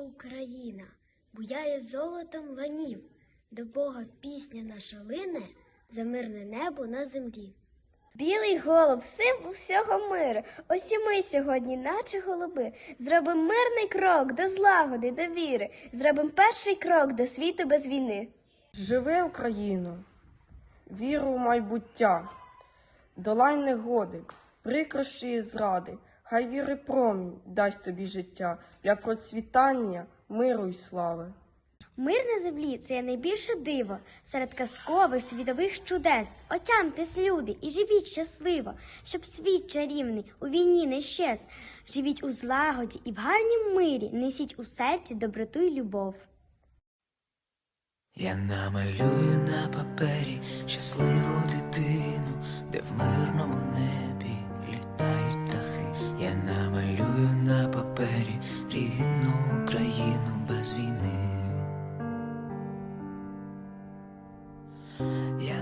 Україна, буяє золотом ланів, до Бога пісня наша лине, за мирне небо на землі. Білий голуб, символ всього миру. Ось і ми сьогодні, наче голуби, зробимо мирний крок до злагоди, до віри, зробимо перший крок до світу без війни. Живи Україно, віру в майбуття, долай негоди, прикрощі і зради, хай віри промінь дасть собі життя для процвітання, миру й слави. Мир на землі це є найбільше диво серед казкових світових чудес. Отямтесь, люди, і живіть щасливо, щоб світ чарівний у війні не щез. Живіть у злагоді і в гарнім мирі, несіть у серці доброту й любов. Я намалюю на папері щасливу дитину, де в мирному